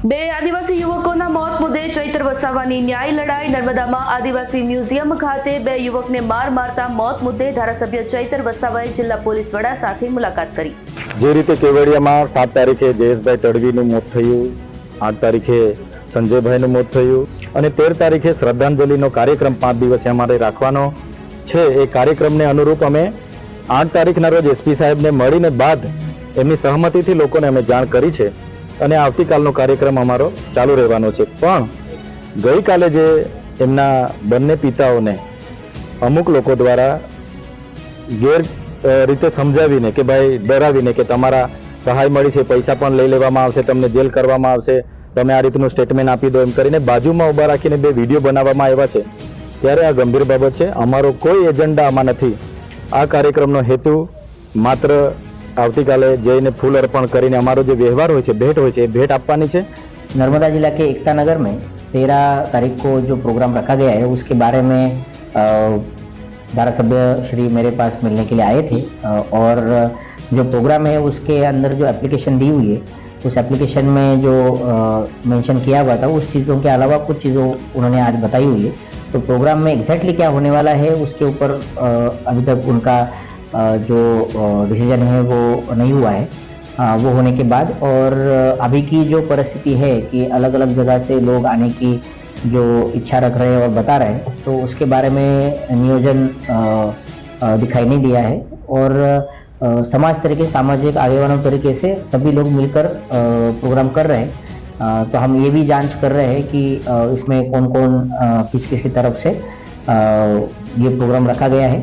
બે આદિવાસી યુવકોના મોત મુદ્દે ચૈત્ર વસાવાની ન્યાય લડાઈ. નર્મદામાં આદિવાસી મ્યુઝિયમ ખાતે બે યુવકને માર મારતા મોત મુદ્દે ધારાસભ્ય ચૈતર વસાવાએ જિલ્લા પોલીસ વડા સાથે મુલાકાત કરી. જે રીતે કેવડિયામાં સાત તારીખે જયેશભાઈ તડવીનું મોત થયું, આઠ તારીખે સંજયભાઈનું મોત થયું અને તેર તારીખે શ્રદ્ધાંજલિનો કાર્યક્રમ પાંચ દિવસે અમારે રાખવાનો છે. એ કાર્યક્રમને અનુરૂપ અમે આઠ તારીખના રોજ એસપી સાહેબને મળીને બાદ એમની સહમતિથી લોકોને અમે જાણ કરી છે. અને આવતીકાલનો કાર્યક્રમ અમારો ચાલુ રહેવાનો છે. પણ ગઈકાલે જે એમના બંને પિતાઓને અમુક લોકો દ્વારા ગેર રીતે સમજાવીને કે ભાઈ ડરાવીને કે તમારા સહાય મળી છે, પૈસા પણ લઈ લેવામાં આવશે, તમને જેલ કરવામાં આવશે, તમે આ રીતનું સ્ટેટમેન્ટ આપી દો એમ કરીને બાજુમાં ઊભા રાખીને બે વીડિયો બનાવવામાં આવ્યા છે. ત્યારે આ ગંભીર બાબત છે. અમારો કોઈ એજન્ડા આમાં નથી. આ કાર્યક્રમનો હેતુ માત્ર આવતીકાલે જઈને ફૂલ અર્પણ કરીને અમારો જે વ્યવહાર હોય છે ભેટ હોય છે એ ભેટ આપવાની છે नर्मदा जिला के एकता नगर में तेरह तारीख को जो प्रोग्राम रखा गया है उसके बारे में अ, धारासभ्य श्री मेरे पास मिलने के लिए आए थे अ, और जो प्रोग्राम है उसके अंदर जो एप्लीकेशन दी हुई है उस एप्लीकेशन में जो मेंशन किया हुआ था उस चीज़ों के अलावा कुछ चीज़ों उन्होंने आज बताई हुई है तो प्रोग्राम में एग्जैक्टली क्या होने वाला है उसके ऊपर अ, अभी तक उनका अ, जो डिसीज़न है, वो नहीं हुआ है। वो होने के बाद और अभी की जो परिस्थिति है कि अलग अलग जगह से लोग आने की जो इच्छा रख रहे हैं और बता रहे हैं तो उसके बारे में नियोजन दिखाई नहीं दिया है। और समाज तरीके, सामाजिक आगे आगेवानों तरीके से सभी लोग मिलकर प्रोग्राम कर रहे हैं। तो हम ये भी जाँच कर रहे हैं कि इसमें कौन कौन किस किस तरफ़ से ये प्रोग्राम रखा गया है।